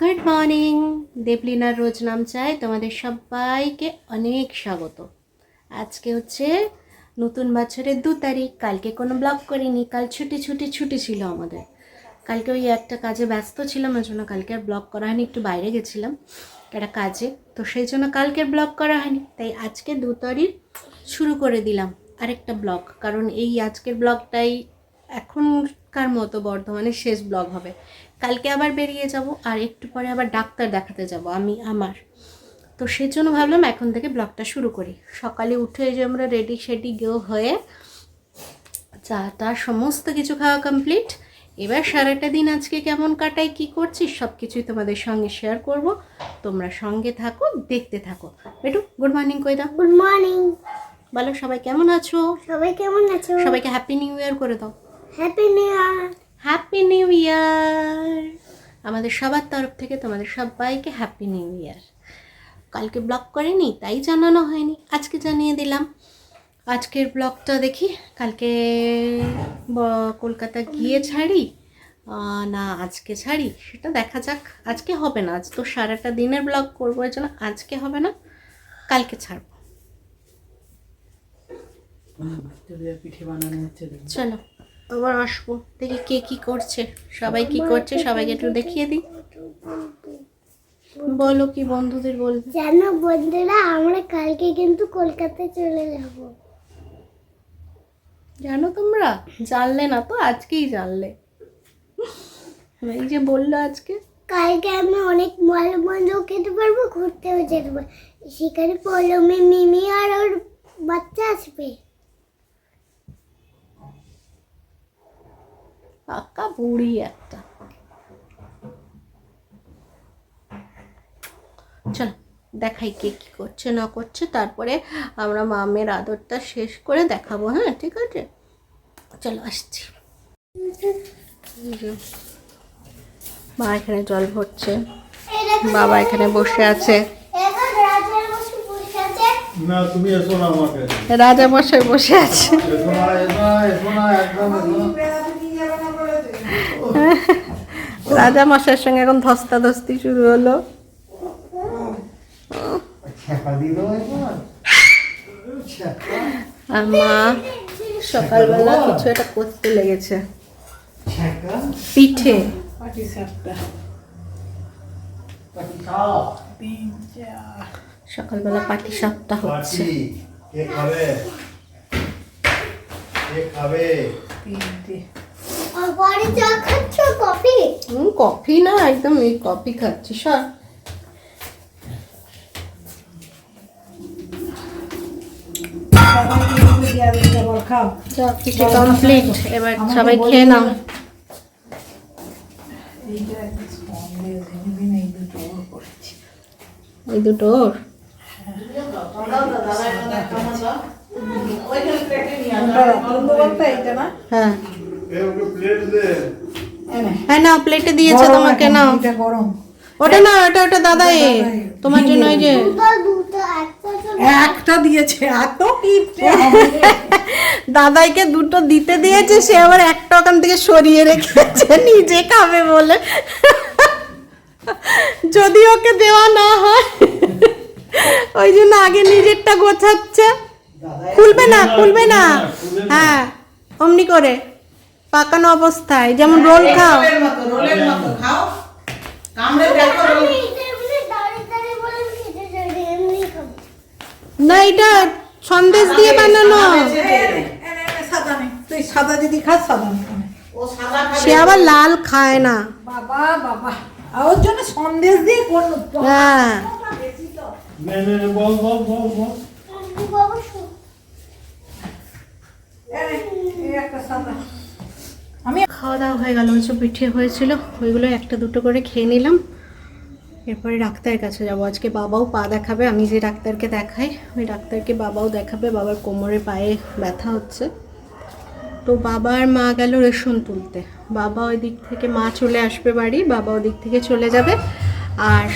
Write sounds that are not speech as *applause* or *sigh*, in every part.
Good morning, দেবলিনার রোজ নাম চাই তোমাদের সবাইকে অনেক স্বাগত। আজকে হচ্ছে নতুন বছরের দু তারিখ, কালকে কোনো ব্লগ করিনি, কাল ছুটি ছুটি ছুটি ছিল আমাদের। কালকে ওই একটা কাজে ব্যস্ত ছিলাম, ওই জন্য কালকে আর ব্লগ করা হয়নি, একটু বাইরে গেছিলাম একটা কাজে। তো সেই জন্য কালকের ব্লগ করা হয়নি, তাই আজকে দু তারিখ শুরু করে দিলাম আরেকটা ব্লগ, কারণ এই আজকের ব্লগটাই এখনকার মতো বর্ধমানের শেষ ব্লগ হবে। কালকে আবার বেরিয়ে যাব আর একটু পরে আবার ডাক্তার দেখাতে যাব আমি আমার। তো সেই জন্য ভাবলাম এখন থেকে ব্লগটা শুরু করি। সকালে উঠে যে আমরা রেডি সেডি গেও হয়ে চা টা সমস্ত কিছু খাওয়া কমপ্লিট এবার সারাটা দিন আজকে কেমন কাটাই কি করছি সব কিছুই তোমাদের সঙ্গে শেয়ার করব। তোমরা সঙ্গে থাকো দেখতে থাকো। বেটু গুড মর্নিং কই দাও। গুড মর্নিং বলো সবাই কেমন আছো? সবাই কেমন আছো? সবাইকে হ্যাপি নিউ ইয়ার করে দাও। Happy new year happy new year আমাদের সবার তরফ থেকে তোমাদের সবাইকে হ্যাপি নিউ ইয়ার কালকে ব্লগ করেনি, তাই জানানো হয়নি। আজকে জানিয়ে দিলাম। আজকের ব্লগটা দেখি, কালকে কলকাতা গিয়ে ছাড়ি না, আজকে ছাড়ি, সেটা দেখা যাক। আজকে হবে না, আজ তো সারাটা দিনের ব্লগ করব, এই জন্য আজকে হবে না, কালকে ছাড়বো। চলো। আবার আসব। দেখি কে কি করছে। সবাই কি করছে? সবাইকে একটু দেখিয়ে দিই। বলো কি বন্ধুদের বলবে। জানো বন্ধুরা আমরা কালকে কিন্তু কলকাতায় চলে যাব। জানো তোমরা? জানলে না তো আজকেই জানলে। এই যে বলল আজকে। কালকে আমরা অনেক ভালো মন্দ খেতে পারব ঘুরতেও যেতে পারব। সেখানে পলমে মিমি আর ওর বাচ্চা আসবে। পাকা বুড়ি একটা। চল দেখাই কে কি করছে না করছে তারপরে আমরা মামের আদরটা শেষ করে দেখাবো হ্যাঁ ঠিক আছে? চলো আসছি। মা এখানে জল ভরছে বাবা এখানে বসে আছে। এখন বসে বসে আছে না তুমি এসো না আমাকে। রাজা মশাই বসে আছে। এসো না এসো না একদম এসো না। রাজা মশাইয়ের সঙ্গে এখন ধস্তা ধস্তি শুরু হলো। আর মা সকালবেলা কিছু একটা করতে লেগেছে। পিঠে। সকালবেলা পাটি সাপটা হচ্ছে। কে খাবে? কে খাবে? পরে চা খাচ্ছ? কফি? হুম কফি না একদম এই কফি খাচ্ছি সর। কমপ্লিট এবার সবাই খেয়ে নাও। এই দুটো হ্যাঁ। এ ওকে প্লেট দে এনে হ্যাঁ নাও প্লেটে দিয়েছে তোমাকে এখন, নাও। এটা গরম। ওটা না ওটা ওটা দাদা এ তোমার জন্য ওই যে দুটো দুটো একটা দিয়েছে এত দাদাইকে দুটো দিতে দিয়েছে সে আবার একটা ওখান থেকে সরিয়ে রেখেছে নিজে খাবে বলে। যদি ওকে দেওয়া না হয় ওই জন্য আগে নিজেরটা গোছাচ্ছে। খুলবে না খুলবে না। হ্যাঁ অমনি করে। পাকানো অবস্থায় যেমন রোল খাও। রোলের মতো কামড়ে দেখো। না, এটা সন্দেশ দিয়ে বানানো। তুই সাদা যদি খাস সে আবার লাল খায় না। বাবা বাবা। ওর জন্য সন্দেশ দিয়ে করল হ্যাঁ। বল বল বল বল। একটা সাদা। আমি খাওয়া দাওয়া হয়ে গেল সব পিঠে হয়েছিল, ওইগুলো একটা দুটো করে খেয়ে নিলাম। এরপরে ডাক্তারের কাছে যাব। আজকে বাবাও পা দেখাবে, আমি যে ডাক্তারকে দেখাই, ওই ডাক্তারকে বাবাও দেখাবে, বাবার কোমরে পায়ে ব্যথা হচ্ছে। তো বাবার মা গেল রেশন তুলতে। বাবা ওই দিক থেকে, মা চলে আসবে বাড়ি, বাবা ওই দিক থেকে চলে যাবে। আর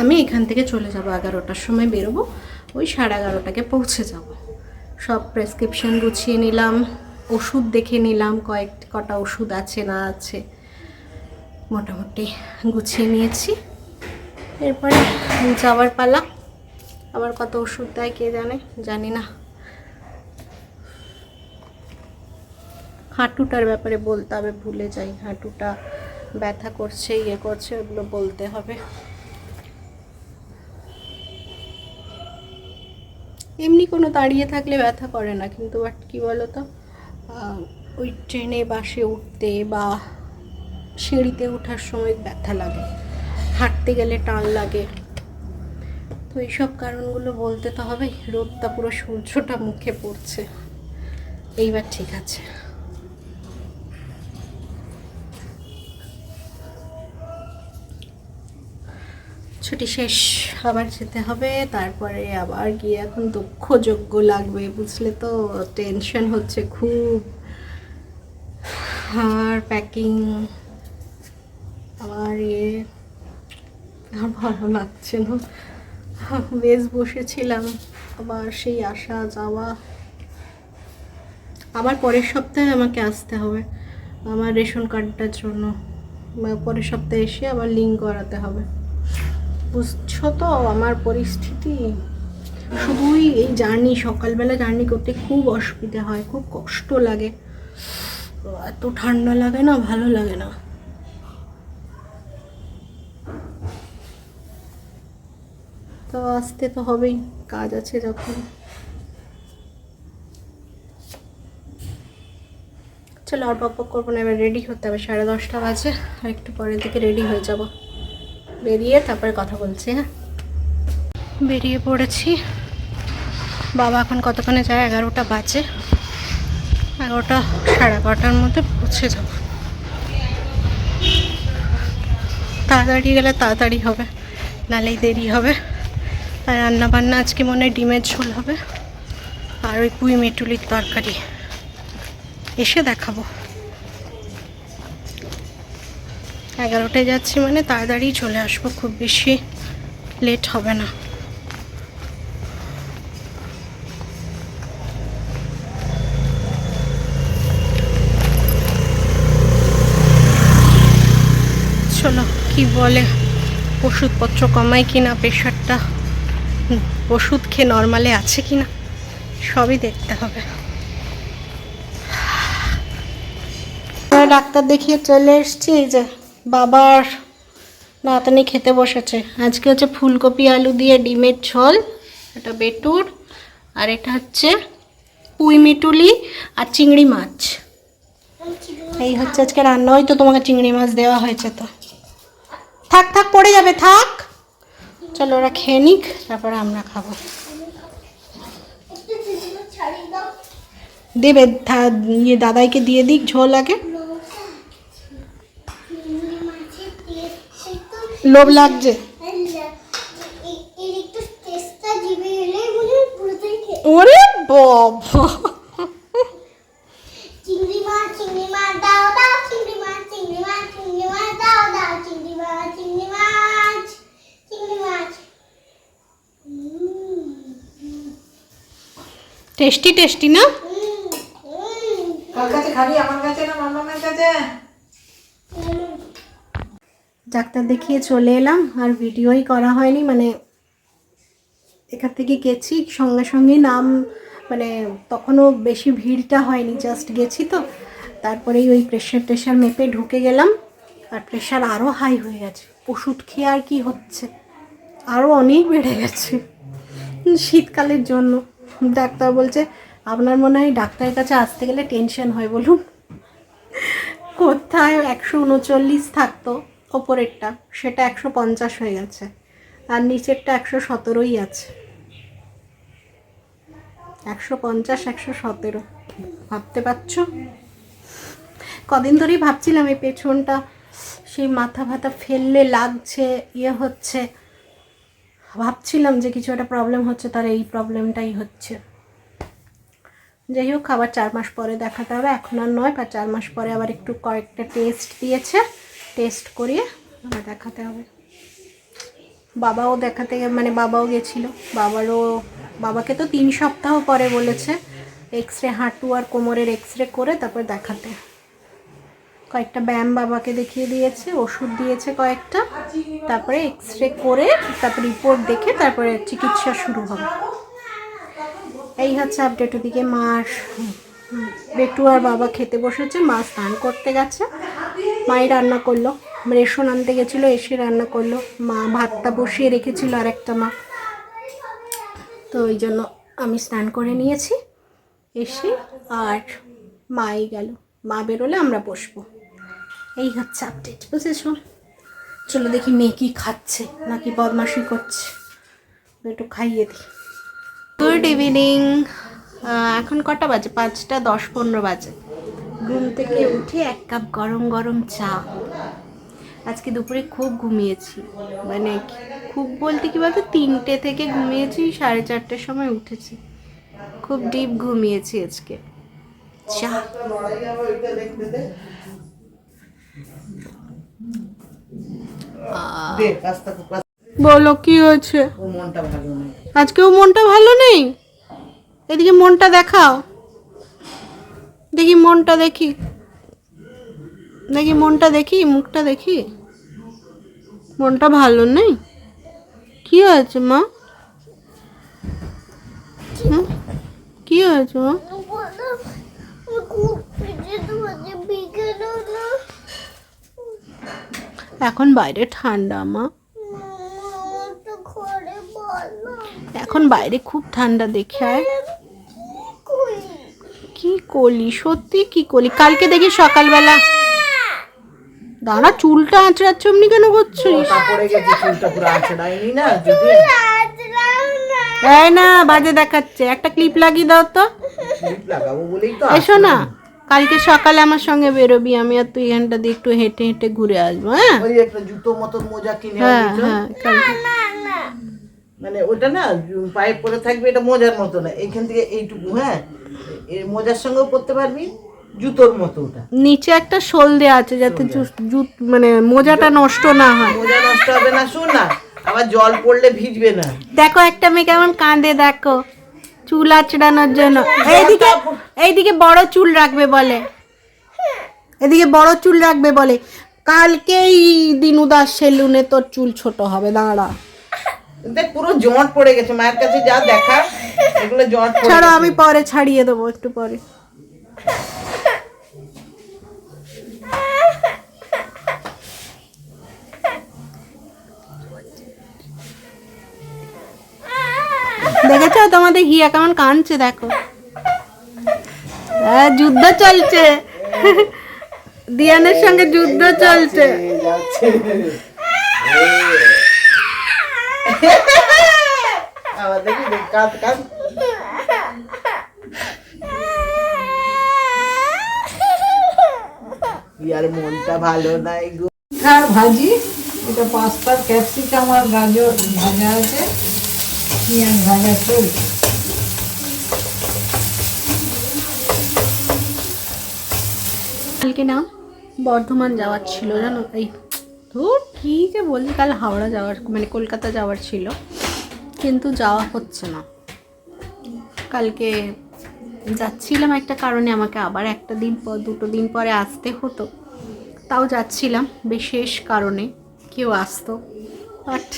আমি এখান থেকে চলে যাব, এগারোটার সময় বেরোবো, ওই সাড়ে এগারোটাকে পৌঁছে যাব। সব প্রেসক্রিপশন গুছিয়ে নিলাম। ওষুধ দেখে নিলাম, কয়েক কটা ওষুধ আছে না আছে। মোটামুটি গুছিয়ে নিয়েছি। এরপরে যাওয়ার পালা। আবার কত ওষুধ দেয় কে জানে, জানি না। হাঁটুটার ব্যাপারে বলতে হবে, ভুলে যাই। হাঁটুটা ব্যথা করছে ইয়ে করছে, ওগুলো বলতে হবে। এমনি কোনো দাঁড়িয়ে থাকলে ব্যথা করে না, কিন্তু বাট কী বলো তো ওই ট্রেনে, বাসে উঠতে বা সিঁড়িতে ওঠার সময় ব্যথা লাগে। হাঁটতে গেলে টান লাগে। তো এইসব কারণগুলো বলতে তো হবেই, রোদটা পুরো সূর্যটা মুখে পড়ছে। এইবার ঠিক আছে। ছুটি শেষ। আবার খেতে হবে, তারপরে আবার গিয়ে এখন দুঃখযোগ্য লাগবে, বুঝলে তো? টেনশন হচ্ছে খুব। আর প্যাকিং আবার ইয়ে আর ভালো লাগছে না। বেশ বসেছিলাম, আবার সেই আসা যাওয়া। আবার পরের সপ্তাহে আমাকে আসতে হবে, আমার রেশন কার্ডটার জন্য। পরের সপ্তাহে এসে আবার লিঙ্ক করাতে হবে। বুঝছ তো আমার পরিস্থিতি। শুধুই এই জার্নি সকালবেলা জার্নি করতে খুব অসুবিধা হয়, খুব কষ্ট লাগে। এত ঠান্ডা লাগে না, ভালো লাগে না। তো আসতে তো হবেই, কাজ আছে যখন। চলো আর বক করব না, এবার রেডি হতে হবে, সাড়ে দশটা বাজে, আর একটু পরের দিকে রেডি হয়ে যাব। বেরিয়ে তারপরে কথা বলছি হ্যাঁ? বেরিয়ে পড়েছি। বাবা এখন কতক্ষণে যায়? এগারোটা বাজে। এগারোটা সাড়ে এগারোটার মধ্যে পৌঁছে যাব। তাড়াতাড়ি গেলে তাড়াতাড়ি হবে নালেই দেরি হবে। আর রান্না বান্না আজকে মনে হয় ডিমের ঝোল হবে। আর ওই পুঁই মেটুলির তরকারি। এসে দেখাবো। এগারোটায় যাচ্ছি মানে তাড়াতাড়ি চলে আসব, খুব বেশি লেট হবে না। চলো, কি বলে? ওষুধপত্র কমাই কিনা প্রেশারটা? ওষুধ খেয়ে নর্মালে আছে কিনা? সবই দেখতে হবে। ডাক্তার দেখিয়ে চলে এসছি, এই যে বাবার নাতনি খেতে বসেছে। আজকে হচ্ছে ফুলকপি, আলু দিয়ে ডিমের ঝোল এটা বেটুর, আর এটা হচ্ছে পুঁই মিটুলি আর চিংড়ি মাছ। এই হচ্ছে আজকে রান্না হয়তো তোমাকে চিংড়ি মাছ দেওয়া হয়েছে তো। থাক থাক, পড়ে যাবে, থাক। চলো ওরা খেয়ে নিক, তারপরে আমরা খাব। দেবে ইয়ে দাদাইকে দিয়ে দিক, ঝোল আগে মাছের টেস্ট তো লোভ লাগছে। ওরে বাবা। চিংড়ি মাছ চিংড়ি মাছ দাও দাও চিংড়ি মাছ চিংড়ি মাছ চিংড়ি মাছ দাও দাও চিংড়ি মাছ চিংড়ি মাছ চিংড়ি মাছ টেস্টি টেস্টি না? কার কাছে খাবি? আমার কাছে না মামার কাছে? ডাক্তার দেখিয়ে চলে এলাম, আর ভিডিওই করা হয়নি মানে এখান থেকে গেছি, সঙ্গে সঙ্গে নাম মানে তখনও বেশি ভিড়টা হয়নি জাস্ট গেছি তো, তারপরেই ওই প্রেশার টেশার মেপে ঢুকে গেলাম, আর প্রেশার আরও হাই হয়ে গেছে, ওষুধ খেয়ে আর কি হচ্ছে আরও অনেক বেড়ে গেছে, শীতকালের জন্য, ডাক্তার বলছে, আপনার মনে হয় ডাক্তারের কাছে আসতে গেলে টেনশন হয় বলুন। কোথায় একশো উনচল্লিশ থাকতো ওপরেরটা, সেটা একশো পঞ্চাশ হয়ে গেছে। আর নিচেরটা একশো সতেরোই আছে। একশো পঞ্চাশ, একশো সতেরো। ভাবতে পারছ? কদিন ধরেই ভাবছিলাম এই পেছনটা, সেই মাথা ভাতা ফেললে লাগছে ইয়ে হচ্ছে। ভাবছিলাম যে কিছু একটা প্রবলেম হচ্ছে, তার এই প্রবলেমটাই হচ্ছে। যাই হোক, আবার চার মাস পরে দেখাতে হবে। এখন আর নয়, বা চার মাস পরে আবার একটু কয়েকটা টেস্ট দিয়েছে। টেস্ট করিয়ে আবার দেখাতে হবে। বাবাও দেখাতে মানে বাবাও গেছিল। বাবারও, বাবাকে তো তিন সপ্তাহ পরে বলেছে এক্স রে হাঁটু আর কোমরের এক্স রে করে তারপর দেখাতে। কয়েকটা ব্যায়াম বাবাকে দেখিয়ে দিয়েছে, ওষুধ দিয়েছে কয়েকটা, তারপরে এক্স রে করে তারপর রিপোর্ট দেখে তারপরে চিকিৎসা শুরু হবে। এই হচ্ছে আপডেট ওদিকে মার বেটু আর বাবা খেতে বসেছে, মা স্নান করতে গেছে। মাই রান্না করল। রেশন আনতে গেছিল, এসে রান্না করল। মা ভাতটা বসিয়ে রেখেছিল আর একটা মা। তো ওই জন্য আমি স্নান করে নিয়েছি, এসে আর মাই গেল। মা বেরোলে আমরা বসবো। এই হচ্ছে আপডেট বুঝেছ? চলো দেখি মেয়ে কি খাচ্ছে, নাকি বদমাশি করছে। একটু খাইয়ে দিই। গুড ইভিনিং এখন কটা বাজে? পাঁচটা দশ পনেরো বাজে। ঘুম থেকে উঠে এক কাপ গরম গরম চা। আজকে দুপুরে খুব ঘুমিয়েছি। মানে খুব বলতে কি বলতো তিনটে থেকে ঘুমিয়েছি সাড়ে চারটের সময় উঠেছি। খুব ডিপ ঘুমিয়েছি আজকে। চা। বলো কি হয়েছে? আজকেও মনটা ভালো নেই? এদিকে মনটা দেখাও। দেখি মনটা দেখি। দেখি মনটা দেখি, মুখটা দেখি। মনটা ভালো নেই? কি হয়েছে মা? কি হয়েছে মা? এখন বাইরে ঠান্ডা মা। এখন বাইরে খুব ঠান্ডা দেখে আয়। কি করলি সত্যি কি করলি কালকে দেখি সকালবেলা। দাঁড়া চুলটা আঁচড়াচ্ছ এমনি কেন করছিস? কাপড়ে গেছে চুলটা পুরো আঁচড়ায়নি না যদি রাজরাও না। এই না বাজে দেখাচ্ছে। একটা ক্লিপ লাগিয়ে দাও তো। ক্লিপ লাগাবো বলেই তো এসো না কালকে সকালে আমার সঙ্গে বেরোবি আমি আর তুই এখানটা দিয়ে একটু হেঁটে হেঁটে ঘুরে আসব হ্যাঁ? ওই একটা জুতো মতন মোজা কিনে হ্যাঁ হ্যাঁ মানে ওটা না পায়ে পরে থাকবে এটা মোজার মতো না এখান থেকে এইটুকু হ্যাঁ? এই মোজার সঙ্গেও পরতে পারবি জুতোর মতো ওটা। নিচে একটা শোল দেওয়া আছে যাতে জুত মানে মোজাটা নষ্ট না হয়। মোজা নষ্ট হবে না শুন না আবার জল পড়লে ভিজবে না। দেখো একটা মেয়ে কেমন কাঁদে দেখো। চুল আঁচড়ানোর জন্য। এইদিকে এইদিকে বড় চুল রাখবে বলে। এদিকে বড় চুল রাখবে বলে। কালকেই দিনু দাস সেলুনে তোর চুল ছোট হবে দাঁড়া। দেখ পুরো জট পড়ে গেছে মায়ের কাছে যা দেখা এগুলো জট ছাড়ো আমি পরে ছাড়িয়ে দেবো একটু পরে। দেখেছ? তোমাদের হিয়া কেমন কাঁদছে দেখো। হ্যাঁ যুদ্ধ চলছে। দিয়ানের সঙ্গে যুদ্ধ চলছে। আবার দেখি দেখ, কাঁদ কাঁদ। ইয়ার মনটা ভালো নাই গো। আর ভাজি এটা পাস্তার ক্যাপসিকাম আর গাজর ভাজা আছে। পেঁয়াজ ভাজা চলছে কালকে না বর্ধমান যাওয়ার ছিল জানো? এই ধুর, কী যে বলি কাল হাওড়া যাওয়ার মানে কলকাতা যাওয়ার ছিল, কিন্তু যাওয়া হচ্ছে না। কালকে যাচ্ছিলাম একটা কারণে, আমাকে আবার একটা দিন পর, দুটো দিন পরে আসতে হতো। তাও যাচ্ছিলাম, বিশেষ কারণে কেউ আসতো। বাট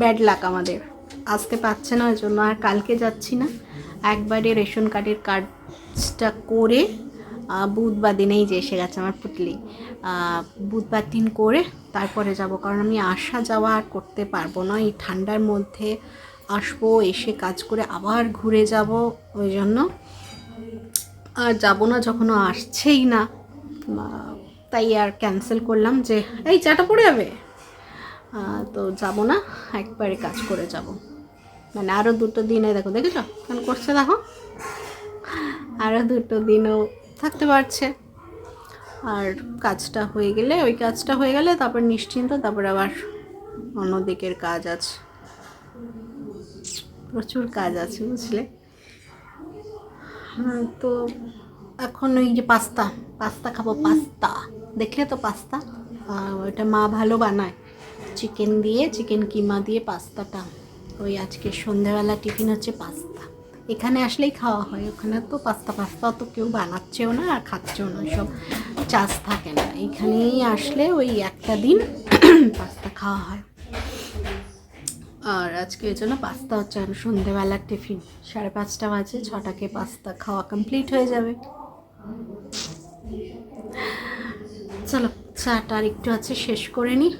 ব্যাড লাক আমাদের। আসতে পারছে না, ওই জন্য আর কালকে যাচ্ছি না। একবারে রেশন কার্ডের কার্ডটা করে বুধবার দিনেই যে এসে গেছে আমার পুটলি। বুধবার দিন করে তারপরে যাব, কারণ আমি আসা যাওয়া আর করতে পারব না। এই ঠান্ডার মধ্যে আসব, এসে কাজ করে আবার ঘুরে যাব, ওই জন্য আর যাব না যখন আসছেই না। তাই আর ক্যান্সেল করলাম যে, এই চাটা পড়ে যাবে? তো যাব না, একবারে কাজ করে যাব। মানে আরও দুটো দিনে, দেখো, দেখেছ? কেন করছে দেখো? আরও দুটো দিনও থাকতে পারছে। আর কাজটা হয়ে গেলে ওই কাজটা হয়ে গেলে তারপর নিশ্চিন্ত তারপর আবার অন্য দিকের কাজ আছে। প্রচুর কাজ আছে বুঝলে? হ্যাঁ, তো এখন ওই যে পাস্তা পাস্তা খাব পাস্তা। দেখলে তো পাস্তা? ওটা মা ভালো বানায়। চিকেন দিয়ে চিকেন কিমা দিয়ে পাস্তাটা। ওই আজকে সন্ধ্যাবেলা টিফিন হচ্ছে পাস্তা। এখানে আসলেই খাওয়া হয়। ওখানে তো পাস্তা পাস্তা তো কেউ বানাচ্ছেও না আর খাচ্ছেও না সব চাষ থাকে না। এখানেই আসলে ওই একটা দিন *clears throat* পাস্তা খাওয়া হয়। আর আজকে ওই জন্য পাস্তা হচ্ছে আর সন্ধেবেলার টিফিন। সাড়ে পাঁচটা বাজে, ছটাকে পাস্তা খাওয়া কমপ্লিট হয়ে যাবে। চলো, চাটা আর একটু আছে, শেষ করে নিই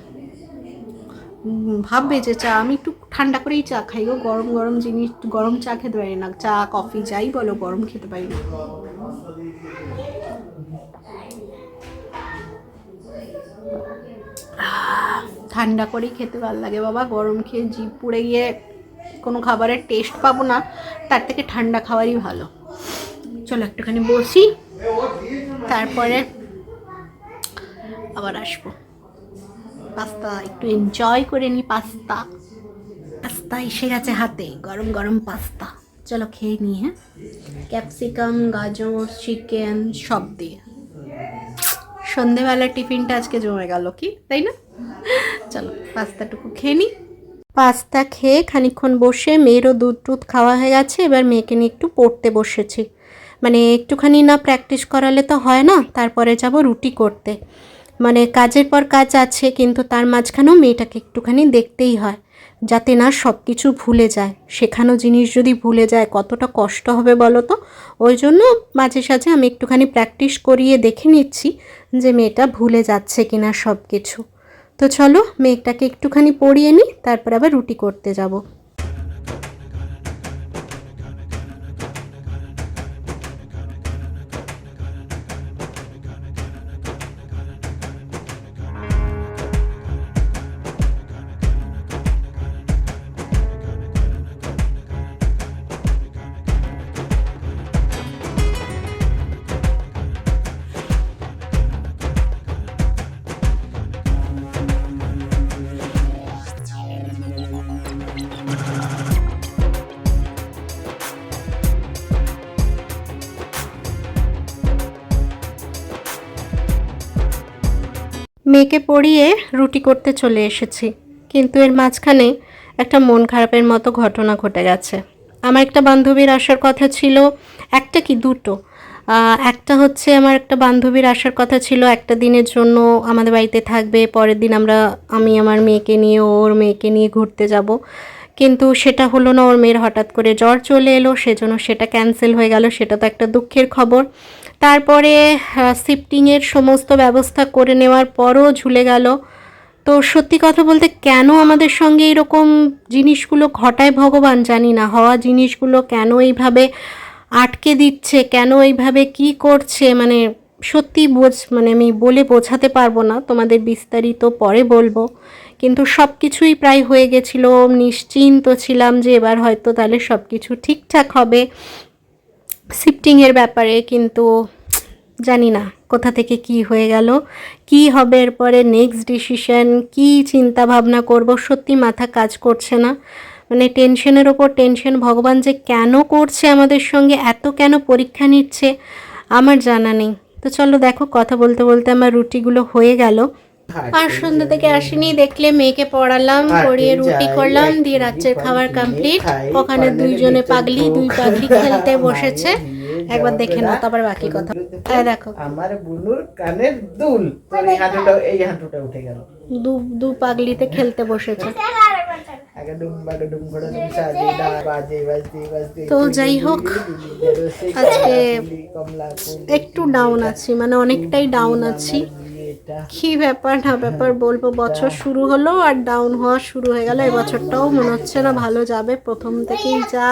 ভাববে যে চা, আমি একটু ঠান্ডা করেই চা খাই গো। গরম গরম জিনিস, গরম চা খেতে পারি না। চা, কফি, যাই বলো, গরম খেতে পারি না। ঠান্ডা করেই খেতে ভালো লাগে বাবা। গরম খেয়ে জিভ পুড়ে গিয়ে কোনো খাবারের টেস্ট পাবো না, তার থেকে ঠান্ডা খাবারই ভালো। চলো একটুখানি বসি, তারপরে আবার আসব। পাস্তা, একটু এনজয় করে নিই পাস্তা। পাস্তা এসে গেছে হাতে, গরম গরম পাস্তা। চলো খেয়ে নিই হ্যাঁ? ক্যাপসিকাম, গাজর, চিকেন, সব দিয়ে। সন্ধেবেলার টিফিনটা আজকে জমে গেল কি, তাই না? চলো, পাস্তাটুকু খেয়ে নিই। পাস্তা খেয়ে খানিকক্ষণ বসে মেয়েরও দুধ টুধ খাওয়া হয়ে গেছে, এবার মেয়েকে নিয়ে একটু পড়তে বসেছি। মানে একটুখানি না প্র্যাকটিস করালে তো হয় না, তারপরে যাব রুটি করতে। মানে কাজের পর কাজ আছে, কিন্তু তার মাঝখানেও মেয়েটাকে একটুখানি দেখতেই হয়, যাতে না সব কিছু ভুলে যায়। শেখানো জিনিস যদি ভুলে যায়, কতটা কষ্ট হবে বলো তো? ওই জন্য মাঝে সাঝে আমি একটুখানি প্র্যাকটিস করিয়ে দেখে নিচ্ছি যে মেয়েটা ভুলে যাচ্ছে কি না সব কিছু তো চলো, মেয়েটাকে একটুখানি পড়িয়ে নিই, তারপর আবার রুটি করতে যাব। মেয়েকে পড়িয়ে রুটি করতে চলে এসেছি। কিন্তু এর মাঝখানে একটা মন খারাপের মতো ঘটনা ঘটে গেছে। আমার একটা বান্ধবীর আসার কথা ছিল, একটা কি দুটো? একটা হচ্ছে আমার একটা বান্ধবীর আসার কথা ছিল, একটা দিনের জন্য আমাদের বাড়িতে থাকবে, পরের দিন আমরা, আমি আমার মেয়েকে নিয়ে, ওর মেয়েকে নিয়ে ঘুরতে যাব। কিন্তু সেটা হলো না, ওর মেয়ের হঠাৎ করে জ্বর চলে এলো, সেজন্য সেটা ক্যান্সেল হয়ে গেল, সেটা তো একটা দুঃখের খবর। তারপরে শিফটিংয়ের সমস্ত ব্যবস্থা করে নেওয়ার পরও ঝুলে গেল। তো সত্যি কথা বলতে কেন আমাদের সঙ্গে এরকম জিনিসগুলো ঘটায় ভগবান জানি না। হওয়া জিনিসগুলো কেন এইভাবে আটকে দিচ্ছে? কেন এইভাবে কি করছে? মানে সত্যি বোঝ মানে আমি বলে বোঝাতে পারব না, তোমাদের বিস্তারিত পরে বলব। কিন্তু সব কিছুই প্রায় হয়ে গেছিল, নিশ্চিন্ত ছিলাম যে এবার হয়তো তাহলে সব কিছু ঠিকঠাক হবে। শিফটিংয়ের ব্যাপারে কিন্তু জানি না কোথা থেকে কি হয়ে গেল, কি হবে এরপরে নেক্সট ডিসিশন কি চিন্তা ভাবনা করব, সত্যি মাথা কাজ করছে না। মানে টেনশনের ওপর টেনশন ভগবান যে কেন করছে আমাদের সঙ্গে, এত কেন পরীক্ষা নিচ্ছে, আমার জানা নেই। তো চলো দেখো, কথা বলতে বলতে আমার রুটিগুলো হয়ে গেল। আর সন্ধ্যা থেকে আসিনি দেখলে মেয়েকে পড়ালাম পড়িয়ে রুটি করলাম দিয়ে রাত্রের খাবার কমপ্লিট ওখানে দুইজনে পাগলি দুই পাগলি *laughs* খেলতে বসেছে। একবার দেখে নাও তারপর বাকি কথা। এই দেখো। আমার বুনুর কানের দুল। এই হাঁটুটা এই হাঁটুটা উঠে গেল। দু দু পাগলিতে খেলতে বসেছে। তো যাই হোক আজকে একটু ডাউন আছি মানে অনেকটাই ডাউন আছি। কি ব্যাপার? না ব্যাপার বলব বছর শুরু হলো আর ডাউন হওয়া শুরু হয়ে গেল। এই বছরটাও মনে হচ্ছে না ভালো যাবে। প্রথম থেকেই যা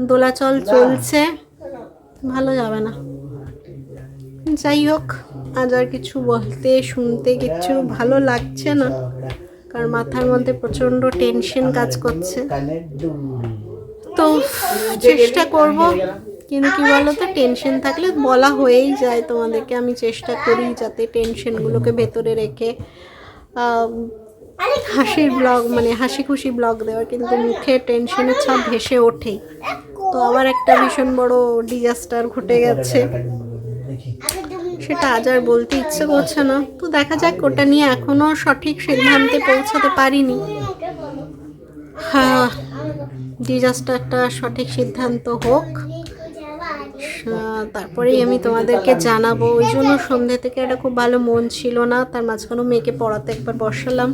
দোলাচল চলছে ভালো যাবে না। যাই হোক আজ আর কিছু বলতে শুনতে কিছু ভালো লাগছে না। কারণ মাথার মধ্যে প্রচণ্ড টেনশন কাজ করছে। তো চেষ্টা করব। কিন্তু কি বলো তো টেনশন থাকলে বলা হয়েই যায় তোমাদেরকে। আমি চেষ্টা করি যাতে টেনশনগুলোকে ভেতরে রেখে হাসির ব্লগ মানে হাসি খুশি ব্লগ দেওয়ার, কিন্তু মুখে টেনশনের ছাপ ভেসে ওঠেই। তো আবার একটা ভীষণ বড় ডিজাস্টার ঘটে গেছে। সেটা আজ আর বলতে ইচ্ছে করছে না। তো দেখা যাক, ওটা নিয়ে এখনও সঠিক সিদ্ধান্তে পৌঁছাতে পারিনি। হ্যাঁ ডিজাস্টারটা সঠিক সিদ্ধান্ত হোক। তারপরেই আমি তোমাদেরকে জানাব। ওই জন্য সন্ধ্যে থেকে একটা খুব ভালো মন ছিল না, তার মাঝখানেও মেয়েকে পড়াতে একবার বসালাম।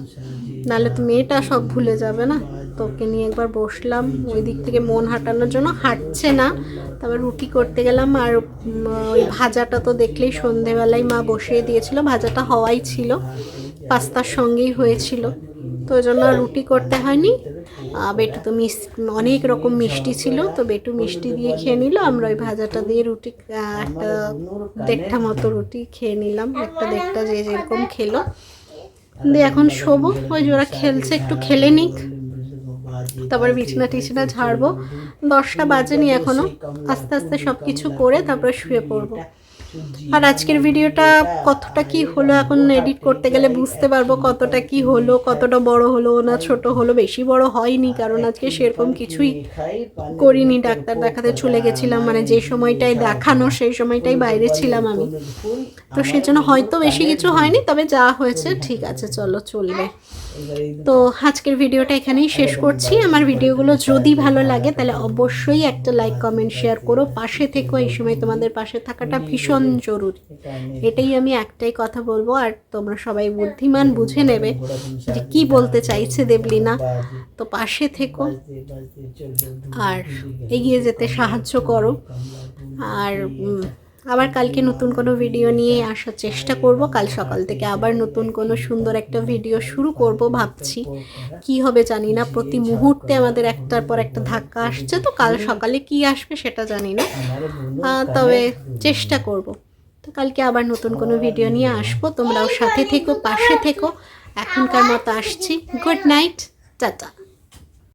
নাহলে তো মেয়েটা সব ভুলে যাবে না। তোকে নিয়ে একবার বসলাম, ওই দিক থেকে মন হাঁটানোর জন্য হাঁটছে না। তারপর রুটি করতে গেলাম আর ওই ভাজাটা তো দেখলেই সন্ধেবেলায় মা বসিয়ে দিয়েছিল, ভাজাটা হওয়াই ছিল, পাস্তার সঙ্গেই হয়েছিল। তো ওই জন্য রুটি করতে হয়নি। বেটু তো মিস অনেক রকম মিষ্টি ছিল, তো বেটু মিষ্টি দিয়ে খেয়ে নিল। আমরা ওই ভাজাটা দিয়ে রুটি একটা দেড়টা মতো রুটি খেয়ে নিলাম। একটা দেড়টা যে যেরকম খেলো। দিয়ে এখন শোবো। ওই যে ওরা খেলছে, একটু খেলে নিক। তারপর বিছনা টিছনা ঝাড়বো। দশটা বাজেনি এখনও। আস্তে আস্তে সব কিছু করে তারপরে শুয়ে পড়ব। আর আজকের ভিডিওটা কতটা কি হলো এখন এডিট করতে গেলে বুঝতে পারব কতটা কি হলো, কতটা বড় হলো না ছোট হলো, বেশি বড় হয়নি, কারণ আজকে সেরকম কিছুই করিনি, ডাক্তার দেখাতে চলে গেছিলাম মানে যে সময়টায় দেখানো সেই সময়টাই বাইরে ছিলাম আমি। তো সেজন্য হয়তো বেশি কিছু হয়নি, তবে যা হয়েছে ঠিক আছে, চলো চলবে। তো আজকের ভিডিওটা এখানেই শেষ করছি। আমার ভিডিওগুলো যদি ভালো লাগে তাহলে অবশ্যই একটা লাইক কমেন্ট শেয়ার করো। পাশে থেকো এই সময় তোমাদের পাশে থাকাটা ভীষণ জরুরি। এটাই আমি একটাই কথা বলব আর তোমরা সবাই বুদ্ধিমান বুঝে নেবে যে কি বলতে চাইছে দেবলিনা। তো পাশে থেকো। আর এগিয়ে যেতে সাহায্য করো। আর আবার কালকে নতুন কোনো ভিডিও নিয়ে আসার চেষ্টা করব। কাল সকাল থেকে আবার নতুন কোনো সুন্দর একটা ভিডিও শুরু করব ভাবছি। কি হবে জানি না প্রতি মুহূর্তে আমাদের একটার পর একটা ধাক্কা আসছে তো কাল সকালে কি আসবে সেটা জানি না। তবে চেষ্টা করব। তো কালকে আবার নতুন কোনো ভিডিও নিয়ে আসব। তোমরাও সাথে থেকো পাশে থেকো। এখনকার মতো আসছি। Good night tata.